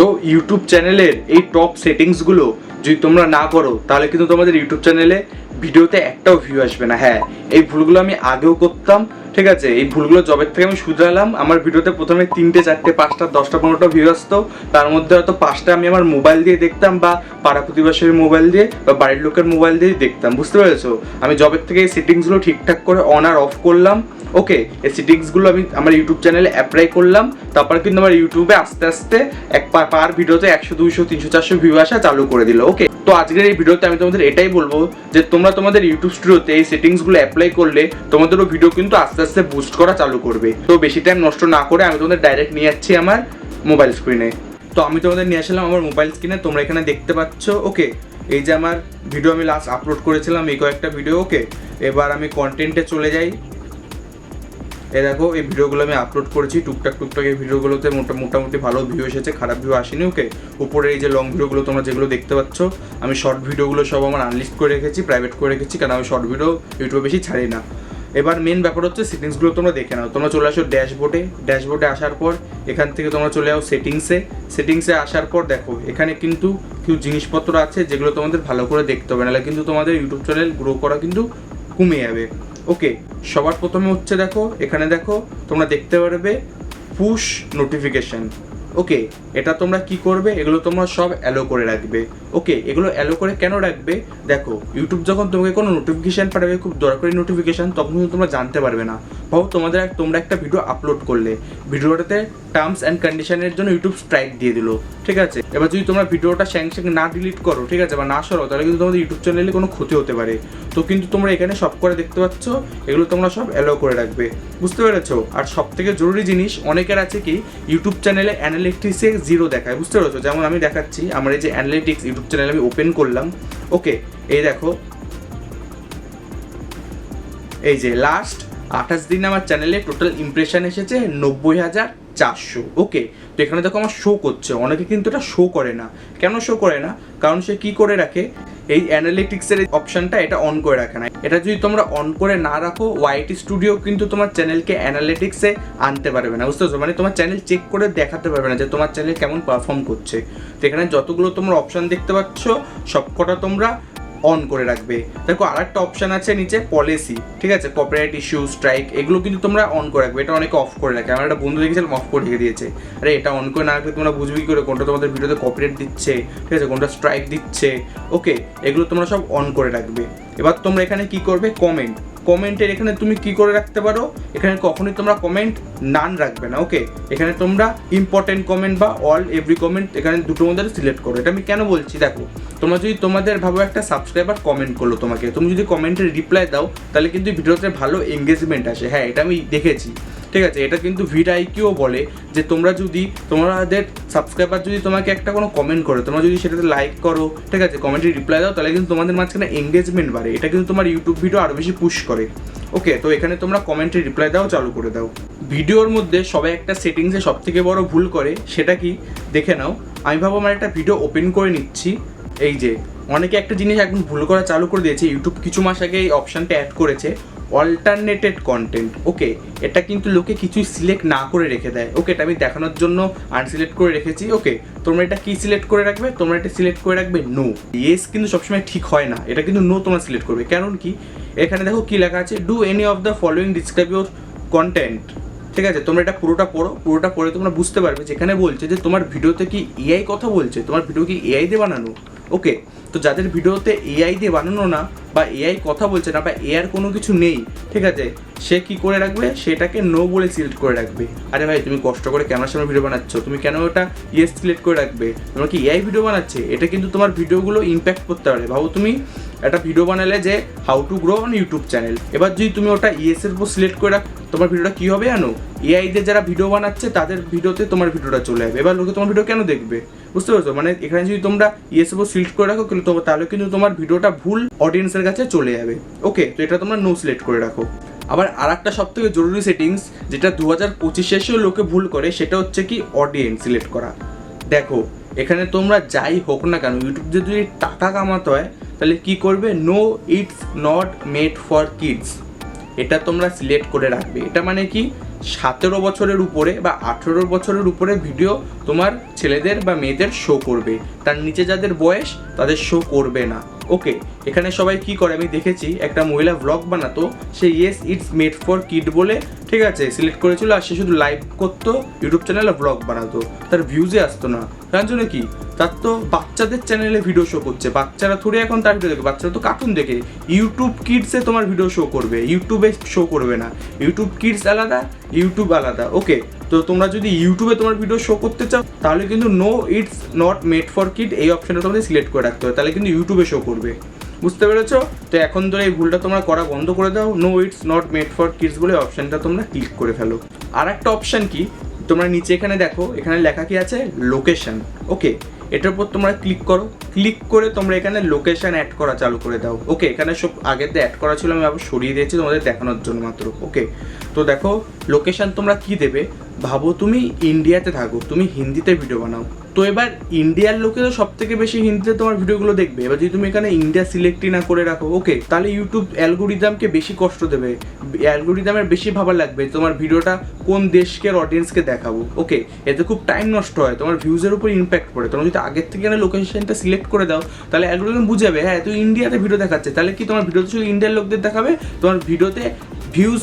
তো ইউটিউব চ্যানেলের এই টপ সেটিংসগুলো যদি তোমরা না করো, তাহলে কিন্তু তোমাদের ইউটিউব চ্যানেলে ভিডিওতে একটাও ভিউ আসবে না। হ্যাঁ এই ভুলগুলো আমি আগেও করতাম, ঠিক আছে? এই ভুলগুলো জবের থেকে আমি শুধরালাম। আমার ভিডিওতে প্রথমে তিনটে, চারটে, পাঁচটা, দশটা, পনেরোটা ভিউ আসতো। তার মধ্যে হয়তো পাঁচটা আমি আমার মোবাইল দিয়ে দেখতাম বা পাড়া প্রতিবেশীর মোবাইল দিয়ে বা বাড়ির লোকের মোবাইল দিয়ে দেখতাম, বুঝতে পেরেছ? আমি জবের থেকে এই সেটিংসগুলো ঠিকঠাক করে অন আর অফ করলাম। ওকে এই সেটিংসগুলো আমি আমার ইউটিউব চ্যানেলে অ্যাপ্লাই করলাম। তারপর কিন্তু আমার ইউটিউবে আস্তে আস্তে এক পার পার ভিডিওতে একশো, দুইশো, তিনশো, চারশো ভিউ আসা চালু করে দিল। ওকে তো আজকের এই ভিডিওতে আমি তোমাদের এটাই বলব যে তোমরা তোমাদের ইউটিউব স্টুডিওতে এই সেটিংসগুলো অ্যাপ্লাই করলে তোমাদেরও ভিডিও কিন্তু আস্তে আস্তে বুস্ট করা চালু করবে। তো বেশি টাইম নষ্ট না করে আমি তোমাদের ডাইরেক্ট নিয়ে যাচ্ছি আমার মোবাইল স্ক্রিনে তো আমি তোমাদের নিয়ে আসলাম আমার মোবাইল স্ক্রিনে তোমরা এখানে দেখতে পাচ্ছ ওকে এই যে আমার ভিডিও আমি লাস্ট আপলোড করেছিলাম এই কয়েকটা ভিডিও ওকে এবার আমি কন্টেন্টে চলে যাই। এই দেখো, এই ভিডিওগুলো আমি আপলোড করেছি, টুকটাক টুকটাক এই ভিডিওগুলোতে মোটা, মোটামুটি ভালো ভিউ এসেছে, খারাপ ভিউ আসেনি ওকে উপরে এই যে লং ভিডিওগুলো তোমরা যেগুলো দেখতে পাচ্ছ, আমি শর্ট ভিডিওগুলো সব আমার আনলিস্ট করে রেখেছি প্রাইভেট করে রেখেছি, কারণ আমি শর্ট ভিডিও ইউটিউবে বেশি ছাড়ি না। এবার মেন ব্যাপার হচ্ছে সেটিংসগুলো তোমরা দেখে নাও। তোমরা চলে আসো ড্যাশবোর্ডে ড্যাশবোর্ডে আসার পর এখান থেকে তোমরা চলে যাও সেটিংসে সেটিংসে আসার পর দেখো, এখানে কিন্তু কিছু জিনিসপত্র আছে যেগুলো তোমাদের ভালো করে দেখতে হবে, নাহলে কিন্তু তোমাদের ইউটিউব চ্যানেল গ্রো করা কিন্তু কমে যাবে। ওকে, সবার প্রথমে হচ্ছে দেখো, এখানে দেখো, তোমরা দেখতে পারবে পুশ নোটিফিকেশান ওকে, এটা তোমরা কি করবে? এগুলো তোমরা সব অ্যালো করে রাখবে। ওকে এগুলো অ্যালো করে কেন রাখবে? দেখো ইউটিউব যখন তোমাকে কোনো নোটিফিকেশান পাঠাবে, খুব দরকারি নোটিফিকেশান তখন কিন্তু তোমরা জানতে পারবে না। ভাবো, তোমাদের এক- তোমরা একটা ভিডিও আপলোড করলে। ভিডিওটাতে টার্মস অ্যান্ড কন্ডিশনের জন্য ইউটিউব স্ট্রাইক দিয়ে দিল, ঠিক আছে? এবার যদি তোমরা ভিডিওটা স্যাং স্যাং না ডিলিট করো, ঠিক আছে, বা না সরো তাহলে কিন্তু তোমাদের ইউটিউব চ্যানেলে কোনো ক্ষতি হতে পারে। তো কিন্তু তোমরা এখানে সব করে দেখতে পাচ্ছ, এগুলো তোমরা সব অ্যালো করে রাখবে। বুঝতে পেরেছ? আর সব থেকে জরুরি জিনিস, অনেকের আছে কি ইউটিউব চ্যানেলে অ্যানালিটিক্সে জিরো দেখায়, বুঝতে পেরেছ? যেমন আমি দেখাচ্ছি, আমার এই যে অ্যানালিটিক্স ইউটিউব চ্যানেল আমি ওপেন করলাম। ওকে এই দেখো। এই যে লাস্ট আঠাশ দিন আমার চ্যানেলে টোটাল ইমপ্রেশন এসেছে নব্বই হাজার চারশো। ওকে তো এখানে দেখো আমার শো করছে। অনেকে কিন্তু এটা শো করে না। কেন শো করে না? কারণ সে কি করে রাখে? এই অ্যানালিটিক্সের অপশনটা এটা অন করে রাখে না এটা যদি তোমরা অন করে না রাখো ওয়াইটি স্টুডিও কিন্তু তোমার চ্যানেলকে অ্যানালিটিক্সে আনতে পারবে না, বুঝতে পারছ? মানে তোমার চ্যানেল চেক করে দেখাতে পারবে না যে তোমার চ্যানেল কেমন পারফর্ম করছে। তো এখানে যতগুলো তোমরা অপশন দেখতে পাচ্ছ, সবকটা তোমরা অন করে রাখবে। দেখো আর একটা অপশান আছে নিচে পলিসি ঠিক আছে? কপিরাইট ইস্যু স্ট্রাইক এগুলো কিন্তু তোমরা অন করে রাখবে। এটা অনেকে অফ করে রাখে। আমার একটা বন্ধু দেখেছিলাম অফ করে রেখে দিয়েছে। আরে, এটা অন করে না রাখলে তোমরা বুঝবে কি করে? কোনটা তোমাদের ভিডিওতে কপিরাইট দিচ্ছে, ঠিক আছে? কোনটা স্ট্রাইক দিচ্ছে? ওকে এগুলো তোমরা সব অন করে রাখবে। এবার তোমরা এখানে কি করবে? কমেন্ট কমেন্টের এখানে তুমি কি করে রাখতে পারো? এখানে কখনোই তোমরা কমেন্ট নান রাখবে না ওকে এখানে তোমরা ইম্পর্টেন্ট কমেন্ট বা অল এভরি কমেন্ট এখানে দুটো মধ্যে সিলেক্ট করো। এটা আমি কেন বলছি? দেখো, তোমরা যদি তোমাদের ভাবো একটা সাবস্ক্রাইবার কমেন্ট করল তোমাকে, তুমি যদি কমেন্টের রিপ্লাই দাও, তাহলে কিন্তু ভিডিওতে ভালো এঙ্গেজমেন্ট আসে। হ্যাঁ এটা আমি দেখেছি। ঠিক আছে, এটা কিন্তু ভিড আইকিও বলে যে তোমরা যদি, তোমাদের সাবস্ক্রাইবার যদি তোমাকে একটা কোনো কমেন্ট করে, তোমরা যদি সেটাতে লাইক করো, ঠিক আছে কমেন্টে রিপ্লাই দাও, তাহলে কিন্তু তোমাদের মাঝখানে এঙ্গেজমেন্ট বাড়ে। এটা কিন্তু তোমার ইউটিউব ভিডিও আরও বেশি পুশ করে। ওকে তো এখানে তোমরা কমেন্টে রিপ্লাই দাও, চালু করে দাও। ভিডিওর মধ্যে সবাই একটা সেটিংসে সব থেকে বড় ভুল করে, সেটা কি? দেখে নাও। আমি ভাবো আমার একটা ভিডিও ওপেন করে নিচ্ছি। এই যে, অনেকে একটা জিনিস একদম ভুল করা চালু করে দিয়েছে ইউটিউব কিছু মাস আগে এই অপশানটা অ্যাড করেছে। অল্টারনেটেড কন্টেন্ট ওকে এটা কিন্তু লোকে কিছুই সিলেক্ট না করে রেখে দেয় ওকে এটা আমি দেখানোর জন্য আনসিলেক্ট করে রেখেছি ওকে তোমরা এটা কি সিলেক্ট করে রাখবে? তোমরা এটা সিলেক্ট করে রাখবে নো ইয়েস কিন্তু সবসময় ঠিক হয় না, এটা কিন্তু নো তোমরা সিলেক্ট করবে। কারণ কি? এখানে দেখো কি লেখা আছে do any of the following describe your content ঠিক আছে? তোমরা এটা পুরোটা পড়ো, পুরোটা পড়ে তোমরা বুঝতে পারবে। যেখানে বলছে যে তোমার ভিডিওতে কি এআই কথা বলছে? তোমার ভিডিও কি এআই দিয়ে বানানো? ওকে তো যাদের ভিডিওতে এআই দিয়ে বানানো না বা এআই কথা বলছে না বা এআর কোনো কিছু নেই, ঠিক আছে, সে কি করে রাখবে? সেটাকে নো বলে সিলেক্ট করে রাখবে। আরে ভাই, তুমি কষ্ট করে ক্যামেরার সামনে ভিডিও বানাচ্ছ, তুমি কেন ওটা ইয়েস সিলেক্ট করে রাখবে? তোমার কি এআই ভিডিও বানাচ্ছে? এটা কিন্তু তোমার ভিডিওগুলো ইম্প্যাক্ট করতে পারে। ভাবো তুমি একটা ভিডিও বানালে যে how to grow on YouTube channel এবার যদি তুমি ওটা ইএস এর উপর সিলেক্ট করে রাখ, তোমার ভিডিওটা কী হবে জানো? এআই দের যারা ভিডিও বানাচ্ছে, তাদের ভিডিওতে তোমার ভিডিওটা চলে যাবে এবার লোকে তোমার ভিডিও কেন দেখবে? বুঝতে পারছ? মানে এখানে যদি তোমরা ইএস এর সিলেক্ট করে রাখো, কিন্তু তাহলে কিন্তু তোমার ভিডিওটা ভুল অডিয়েন্সের কাছে চলে যাবে। ওকে তো এটা তোমরা নো সিলেক্ট করে রাখো। আবার আর একটা সব থেকে জরুরি সেটিংস যেটা দু হাজার পঁচিশে এসেও লোকে ভুল করে, সেটা হচ্ছে কি অডিয়েন্স সিলেক্ট করা। দেখো, এখানে তোমরা যাই হোক না কেন ইউটিউব যদি টাকা কামাতে হয়, তাহলে কি করবে? No it's not made for kids এটা তোমরা সিলেক্ট করে রাখবে। এটা মানে কি? সতেরো বছরের উপরে বা আঠেরো বছরের উপরে ভিডিও তোমার ছেলেদের বা মেয়েদের শো করবে। তার নিচে যাদের বয়স, তাদের শো করবে না। ওকে এখানে সবাই কি করে? আমি দেখেছি, একটা মহিলা ব্লগ বানাতো, সে yes it's made for kid বলে, ঠিক আছে সিলেক্ট করেছিল, আর সে শুধু লাইভ করতো ইউটিউব চ্যানেলে ব্লগ বানাতো। তার ভিউজে আসতো না। জন্য কি? তার তো বাচ্চাদের চ্যানেলে ভিডিও শো করছে। বাচ্চারা থোড়ে এখন তার ভিডিও দেখে, বাচ্চারা তো কার্টুন দেখে। ইউটিউব কিডসে তোমার ভিডিও শো করবে ইউটিউবে শো করবে না। ইউটিউব কিডস আলাদা ইউটিউব আলাদা। ওকে তো তোমরা যদি ইউটিউবে তোমার ভিডিও শো করতে চাও, তাহলে কিন্তু no it's not made for kid এই অপশনটা তোমাদের সিলেক্ট করে রাখতে হবে। তাহলে কিন্তু ইউটিউবে শো করবে। বুঝতে পেরেছ? তো এখন ধরে এই ভুলটা তোমরা করা বন্ধ করে দাও। No it's not made for kids বলে অপশনটা তোমরা ক্লিক করে ফেলো। আর একটা অপশন কি? তোমরা নিচে এখানে দেখো, এখানে লেখা কি আছে? লোকেশন ওকে এটার উপর তোমরা ক্লিক করো। ক্লিক করে তোমরা এখানে লোকেশন অ্যাড করা চালু করে দাও। ওকে এখানে সব আগের অ্যাড করা ছিল আমি আবার সরিয়ে দিয়েছি তোমাদের দেখানোর জন্য মাত্র। ওকে তো দেখো লোকেশন তোমরা কি দেবে? ভাবো তুমি ইন্ডিয়াতে থাকো, তুমি হিন্দিতে ভিডিও বানাও। তো এবার ইন্ডিয়ার লোকে তো সব থেকে বেশি হিন্দিতে তোমার ভিডিওগুলো দেখবে। এবার যদি তুমি এখানে ইন্ডিয়া সিলেক্টই না করে রাখো ওকে তাহলে ইউটিউব অ্যালগোরিদমকে বেশি কষ্ট দেবে। অ্যালগোরিদমের বেশি ভাবার লাগবে তোমার ভিডিওটা কোন দেশকে অডিয়েন্সকে দেখাবো ওকে এতে খুব টাইম নষ্ট হয়, তোমার ভিউজের উপর ইম্প্যাক্ট পড়ে। তোমরা যদি আগের থেকে এখানে লোকেশনটা সিলেক্ট করে দাও, তাহলে অ্যালগোরিদম বুঝাবে হ্যাঁ তুই ইন্ডিয়াতে ভিডিও দেখাচ্ছে। তাহলে কি তোমার ভিডিওতে শুধু ইন্ডিয়ার লোকদের দেখাবে? তোমার ভিডিওতে ভিউজ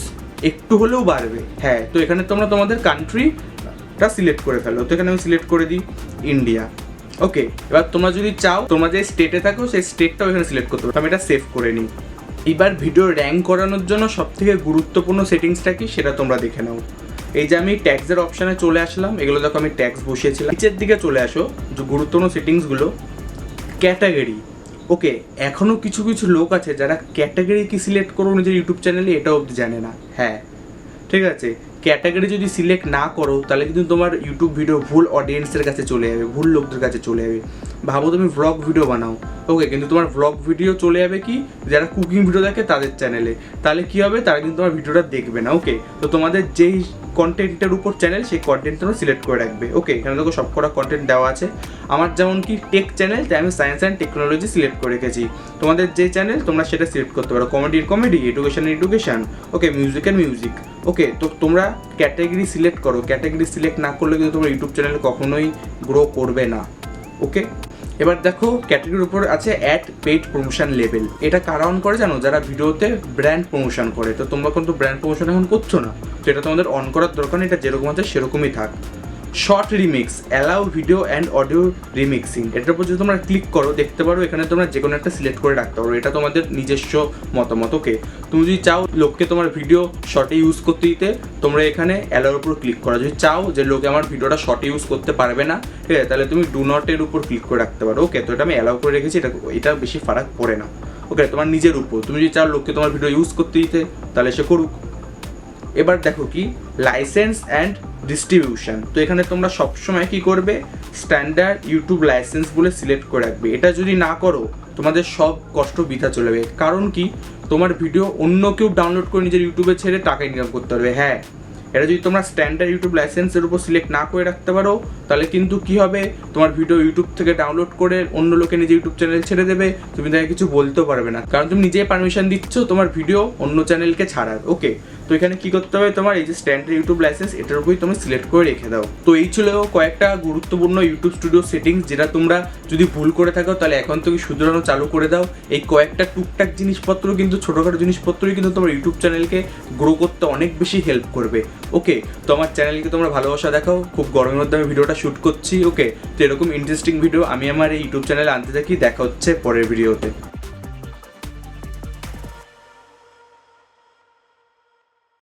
একটু হলেও বাড়বে। হ্যাঁ তো এখানে তোমরা তোমাদের কান্ট্রিটা সিলেক্ট করে ফেলো। তো এখানে আমি সিলেক্ট করে দিই ইন্ডিয়া ওকে এবার তোমরা যদি চাও, তোমরা যে স্টেটে থাকো, সেই স্টেটটাও এখানে সিলেক্ট করতে পারো। আমি এটা সেভ করে নিই। এবার ভিডিও র্যাঙ্ক করানোর জন্য সব থেকে গুরুত্বপূর্ণ সেটিংসটা কি, সেটা তোমরা দেখে নাও। এই যে আমি ট্যাক্সের অপশানে চলে আসলাম, এগুলো দেখো আমি ট্যাক্স বসিয়েছিলাম। নিচের দিকে চলে আসো, যে গুরুত্বপূর্ণ সেটিংসগুলো ক্যাটাগরি ওকে এখনও কিছু কিছু লোক আছে যারা ক্যাটাগরি কি সিলেক্ট করো নিজের ইউটিউব চ্যানেলে এটা অবধি জানে না। হ্যাঁ ঠিক আছে। ক্যাটাগরি যদি সিলেক্ট না করো, তাহলে কিন্তু তোমার ইউটিউব ভিডিও ভুল অডিয়েন্সের কাছে চলে যাবে, ভুল লোকদের কাছে চলে যাবে। ভাবো তুমি ভ্লগ ভিডিও বানাও। ওকে কিন্তু তোমার ভ্লগ ভিডিও চলে যাবে কি? যারা কুকিং ভিডিও দেখে তাদের চ্যানেলে তাহলে কি হবে? তারা কিন্তু তোমার ভিডিওটা দেখবে না। ওকে তো তোমাদের যেই কন্টেন্টের উপর চ্যানেল সেই কন্টেন্ট তোমরা সিলেক্ট করে রাখবে। ওকে এখানে দেখো সব কটা কন্টেন্ট দেওয়া আছে। আমার যেমন কি টেক চ্যানেল তাই আমি সায়েন্স অ্যান্ড টেকনোলজি সিলেক্ট করে রেখেছি। তোমাদের যে চ্যানেল তোমরা সেটা সিলেক্ট করতে পারো। Comedy comedy education education okay music and music okay তো তোমরা ক্যাটাগরি সিলেক্ট করো। ক্যাটাগরি সিলেক্ট না করলে কিন্তু তোমার ইউটিউব চ্যানেল কখনোই গ্রো করবে না। ওকে এবার দেখো ক্যাটাগরির উপর আছে অ্যাড পেইড প্রমোশন লেভেল এটা কারা অন করে জানো? যারা ভিডিওতে ব্র্যান্ড প্রমোশন করে। তো তোমরা কিন্তু ব্র্যান্ড প্রমোশন এখন করছ না। তো এটা তোমাদের অন করার দরকার এটা যেরকম আছে সেরকমই থাক। Short remix allow video and audio remixing এটার উপর যদি তোমরা ক্লিক করো, দেখতে পারো এখানে তোমরা যে কোনো একটা সিলেক্ট করে রাখতে পারো। এটা তোমাদের নিজস্ব মতামত ওকে তুমি যদি চাও লোককে তোমার ভিডিও শর্টে ইউজ করতে দিতে, তোমরা এখানে অ্যালাউর উপর ক্লিক করো। যদি চাও যে লোকে আমার ভিডিওটা শর্টে ইউজ করতে পারবে না, ঠিক আছে? তাহলে তুমি ডু নটের উপর ক্লিক করে রাখতে পারো ওকে তো এটা আমি অ্যালাউ করে রেখেছি, এটা এটা বেশি ফারাক পড়ে না ওকে তোমার নিজের উপর। তুমি যদি চাও লোককে তোমার ভিডিও ইউজ করতে দিতে, তাহলে সে করুক। এবার দেখো কি লাইসেন্স অ্যান্ড ডিস্ট্রিবিউশন তো এখানে তোমরা সবসময় কি করবে? স্ট্যান্ডার্ড ইউটিউব লাইসেন্স বলে সিলেক্ট করে রাখবে। এটা যদি না করো, তোমাদের সব কষ্ট বৃথা চলে যাবে। কারণ কি, তোমার ভিডিও অন্য কেউ ডাউনলোড করে নিজের ইউটিউবে ছেড়ে টাকা ইনকাম করতে পারবে। হ্যাঁ এটা যদি তোমরা স্ট্যান্ডার্ড ইউটিউব লাইসেন্সের উপর সিলেক্ট না করে রাখতে পারো, তাহলে কিন্তু কি হবে? তোমার ভিডিও ইউটিউব থেকে ডাউনলোড করে অন্য লোকে নিজে ইউটিউব চ্যানেল ছেড়ে দেবে। তুমি তাকে কিছু বলতেও পারবে না। কারণ তুমি নিজেই পারমিশন দিচ্ছ, তোমার ভিডিও অন্য চ্যানেলকে ছাড়ার। ওকে তো এখানে কি করতে হবে? তোমার এই যে স্ট্যান্ডার্ড ইউটিউব লাইসেন্স এটার উপরই তুমি সিলেক্ট করে রেখে দাও। তো এই ছিল কয়েকটা গুরুত্বপূর্ণ ইউটিউব স্টুডিও সেটিংস যেটা তোমরা যদি ভুল করে থাকো, তাহলে এখন থেকে শুধরানো চালু করে দাও। এই কয়েকটা টুকটাক জিনিসপত্র কিন্তু, ছোটোখাটো জিনিসপত্রই কিন্তু তোমার ইউটিউব চ্যানেলকে গ্রো করতে অনেক বেশি হেল্প করবে। ওকে তো আমার চ্যানেলকে তোমরা ভালোবাসা দেখাও। খুব গরমের মধ্যে আমি ভিডিওটা শ্যুট করছি। ওকে তো এরকম ইন্টারেস্টিং ভিডিও আমি আমার এই ইউটিউব চ্যানেলে আনতে থাকি। দেখা হচ্ছে পরের ভিডিওতে